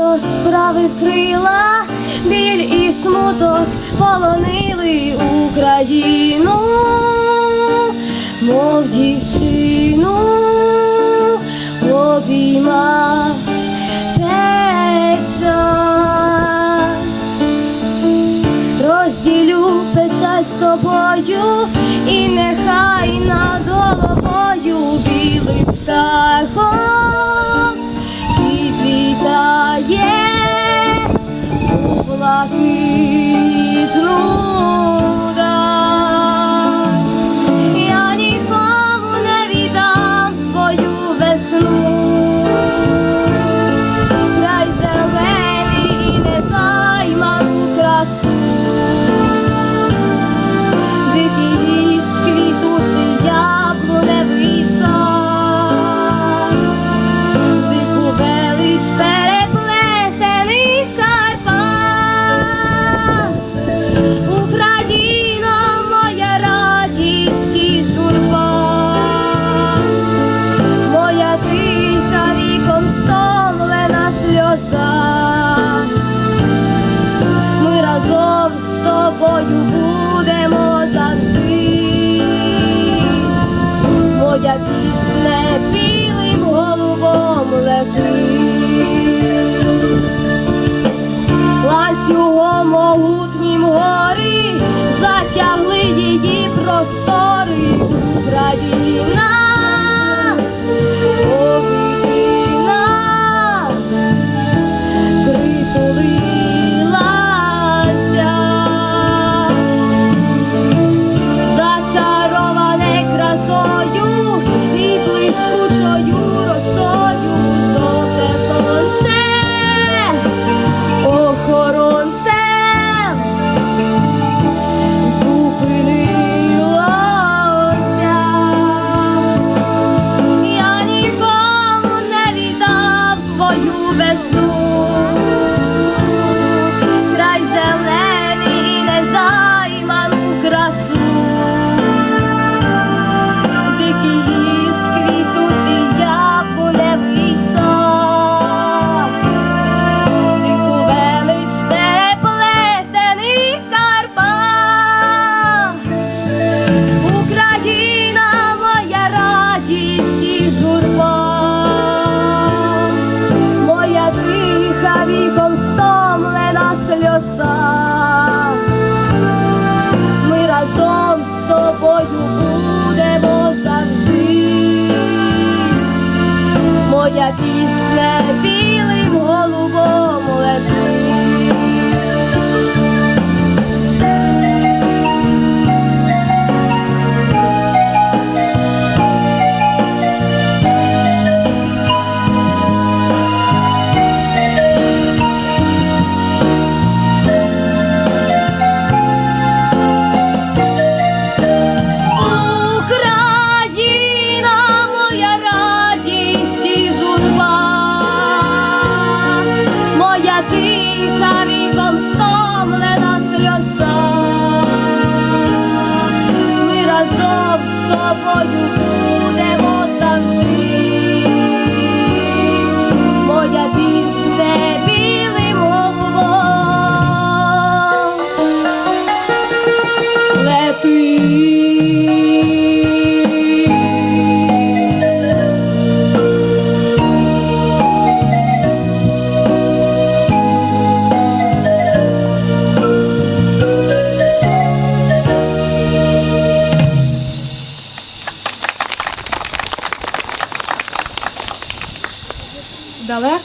Розправив крила, біль і смуток полонили Україну, мов дівчину обіймав печаль. Розділю печаль з тобою, і нехай над головою білим птахом Love you, love тобою будемо завжди. Моя пісня білим голубом летить. Ланцюгом могутнім Моя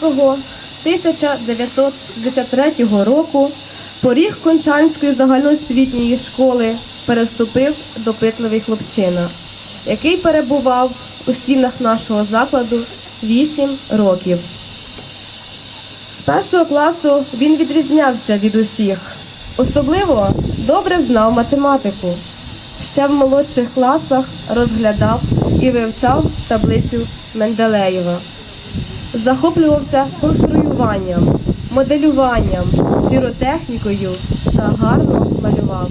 1963 року поріг Кончанської загальноосвітньої школи переступив допитливий хлопчина, який перебував у стінах нашого закладу 8 років. З першого класу він відрізнявся від усіх. Особливо добре знав математику. Ще в молодших класах розглядав і вивчав таблицю Менделеєва. Захоплювався конструюванням, моделюванням, піротехнікою та гарно малював.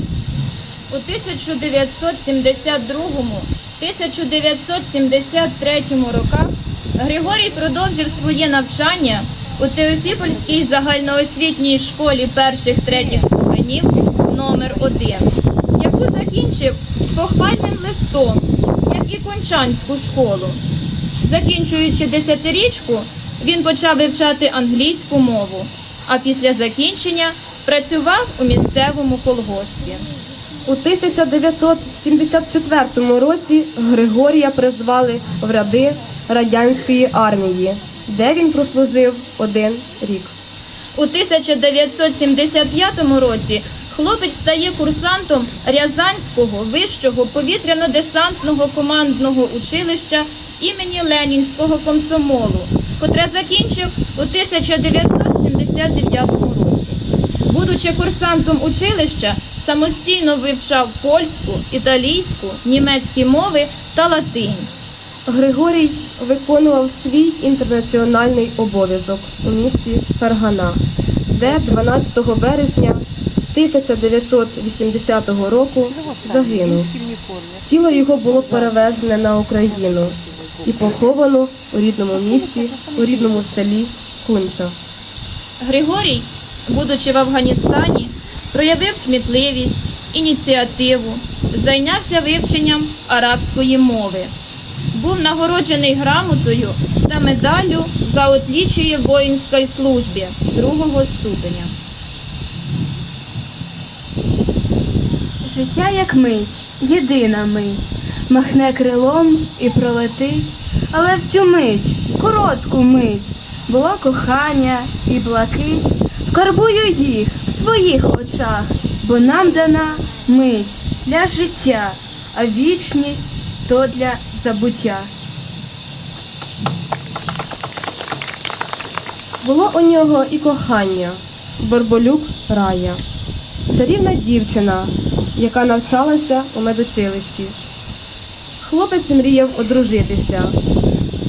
У 1972-1973 роках Григорій продовжив своє навчання у Теофіпольській загальноосвітній школі перших третіх ступенів номер 1 яку закінчив похвальним листом, як і Кончанську школу. Закінчуючи десятирічку, він почав вивчати англійську мову, а після закінчення працював у місцевому колгоспі. У 1974 році Григорія призвали в ряди радянської армії, де він прослужив один рік. У 1975 році хлопець стає курсантом Рязанського вищого повітряно-десантного командного училища імені Ленінського комсомолу, котре закінчив у 1979 році. Будучи курсантом училища, самостійно вивчав польську, італійську, німецькі мови та латинь. Григорій виконував свій інтернаціональний обов'язок у місті Фергана, де 12 березня 1980 року загинув. Тіло його було перевезене на Україну і поховано у рідному місті, у рідному селі Кунча. Григорій, будучи в Афганістані, проявив кмітливість, ініціативу, зайнявся вивченням арабської мови. Був нагороджений грамотою та медаллю за отлічує воїнській службі другого ступеня. Життя як мить, єдина мить, махне крилом і пролетить, але в цю мить, коротку мить, було кохання і блакить, вкарбую їх в своїх очах, бо нам дана мить для життя, а вічність то для забуття. Було у нього і кохання, Борболюк Рая, чарівна дівчина, яка навчалася у медучилищі. Хлопець мріяв одружитися,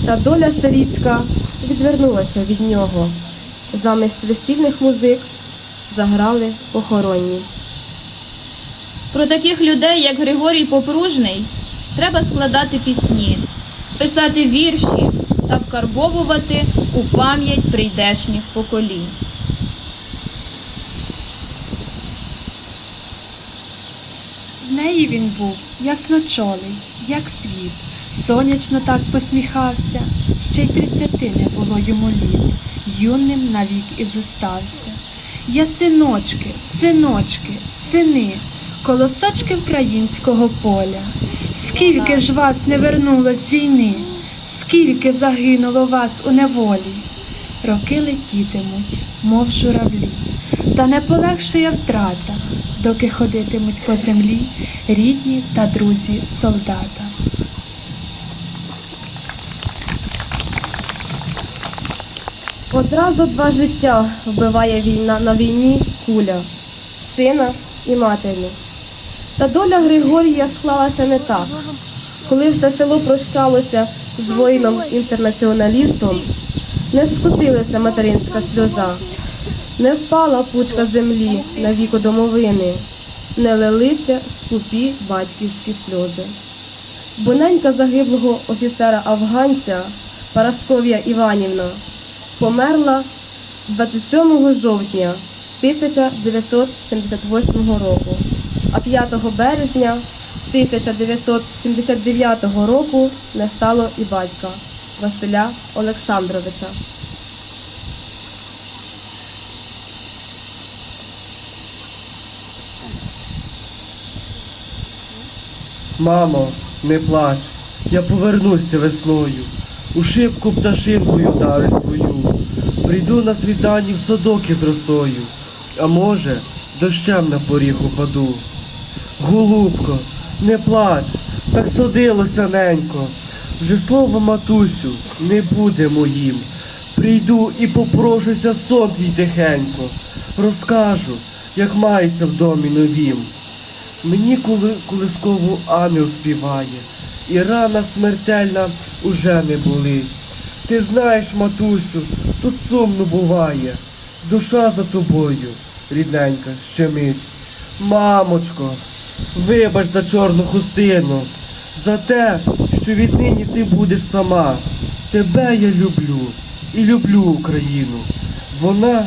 та доля старіцька відвернулася від нього. Замість весільних музик заграли похоронні. Про таких людей, як Григорій Попружний, треба складати пісні, писати вірші та вкарбовувати у пам'ять прийдешніх поколінь. Неї він був ясночолий, як світ, сонячно так посміхався, ще й тридцяти не було йому літ, юним навік і зостався. Я синочки, синочки, сини, колосочки українського поля. Скільки ж вас не вернуло з війни, скільки загинуло вас у неволі. Роки летітимуть, мов журавлі, та не полегшує втрата, доки ходитимуть по землі рідні та друзі солдата. Одразу два життя вбиває війна на війні куля, сина і матері. Та доля Григорія склалася не так. Коли все село прощалося з воїном-інтернаціоналістом, не скотилася материнська сльоза, не впала пучка землі на віко домовини, не лилися скупі батьківські сльози. Бо ненька загиблого офіцера афганця Парасков'я Іванівна померла 27 жовтня 1978 року, а 5 березня 1979 року не стало і батька Василя Олександровича. Мамо, не плач, я повернуся весною, у шибку пташинкою дари свою. Прийду на світанні в садок із росою, а може, дощем на поріг упаду. Голубко, не плач, так судилося ненько. Вже слово матусю не буде моїм. Прийду і попрошуся сон твій тихенько. Розкажу, як мається в домі новім. Мені коли колискову ангел співає, і рана смертельна уже не болить. Ти знаєш, матусю, тут сумно буває. Душа за тобою, рідненька, щемить. Мамочко, вибач за чорну хустину, за те, що віднині ти будеш сама. Тебе я люблю і люблю Україну. Вона